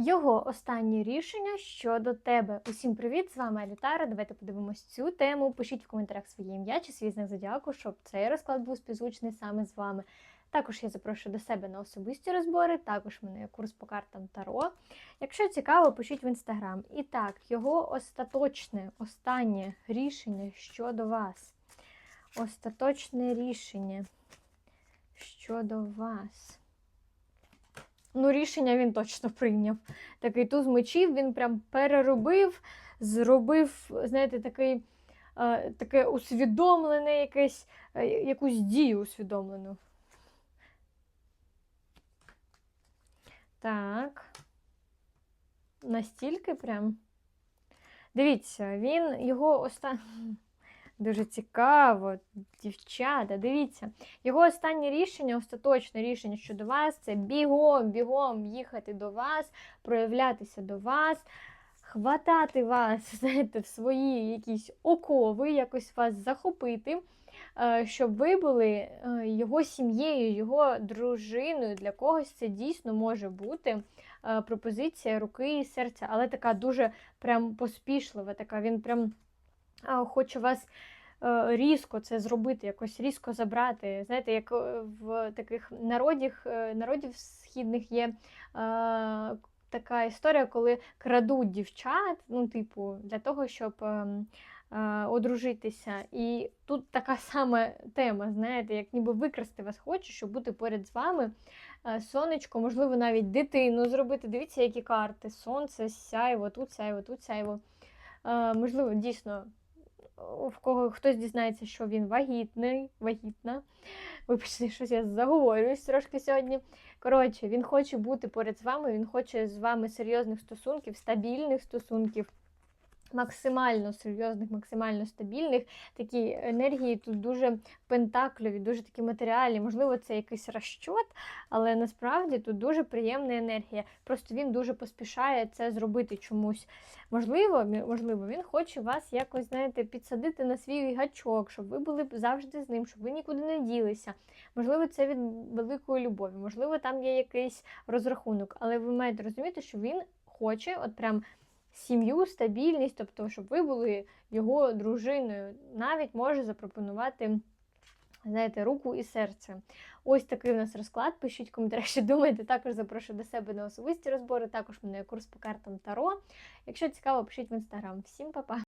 Його останнє рішення щодо тебе. Усім привіт! З вами Алітара. Давайте подивимось цю тему. Пишіть в коментарях своє ім'я чи свій знак зодіаку, щоб цей розклад був співзвучний саме з вами. Також я запрошую до себе на особисті розбори. Також в мене є курс по картам Таро. Якщо цікаво, пишіть в інстаграм. І так, його остаточне, останнє рішення щодо вас. Остаточне рішення щодо вас. Ну, рішення він точно прийняв. Такий туз мечів, він прям переробив, зробив, знаєте, такий, е, таке усвідомлене якесь, е, якусь дію усвідомлену. Так. Настільки прям. Дивіться, він його останній. Дуже цікаво, дівчата, дивіться. Його останнє рішення, остаточне рішення щодо вас це бігом, бігом їхати до вас, проявлятися до вас, хватати вас, знаєте, в свої якісь окови, якось вас захопити, е, щоб ви були е, його сім'єю, його дружиною. Для когось це дійсно може бути е, пропозиція руки і серця, але така дуже прям поспішлива, така він прям хоче вас е, різко це зробити, якось різко забрати. Знаєте, як е, в таких народів, е, народів східних є така історія, коли крадуть дівчат, ну, типу, для того, щоб е, е, одружитися. І тут така сама тема, знаєте, як ніби викрасти вас хоче, щоб бути поряд з вами. Сонечко, можливо, навіть дитину зробити. Дивіться, які карти. Сонце, сяйво, тут сяйво, тут сяйво. Можливо, дійсно, в кого хтось дізнається, що він вагітний, вагітна. Вибачте, щось я заговорююсь трошки сьогодні. Коротше, він хоче бути поряд з вами, він хоче з вами серйозних стосунків, стабільних стосунків. Максимально серйозних, максимально стабільних. Такі енергії тут дуже пентакльові, дуже такі матеріальні. Можливо, це якийсь розчот, але насправді тут дуже приємна енергія. Просто він дуже поспішає це зробити чомусь. Можливо, можливо, він хоче вас якось, знаєте, підсадити на свій гачок, щоб ви були завжди з ним, щоб ви нікуди не ділися. Можливо, це від великої любові, можливо, там є якийсь розрахунок, але ви маєте розуміти, що він хоче, от прям сім'ю, стабільність, тобто, щоб ви були його дружиною, навіть може запропонувати. Знаєте, руку і серце. Ось такий у нас розклад. Пишіть в коментарях, що думаєте. Також запрошую до себе на особисті розбори. Також мене курс по картам Таро. Якщо цікаво, пишіть в інстаграм. Всім па-па!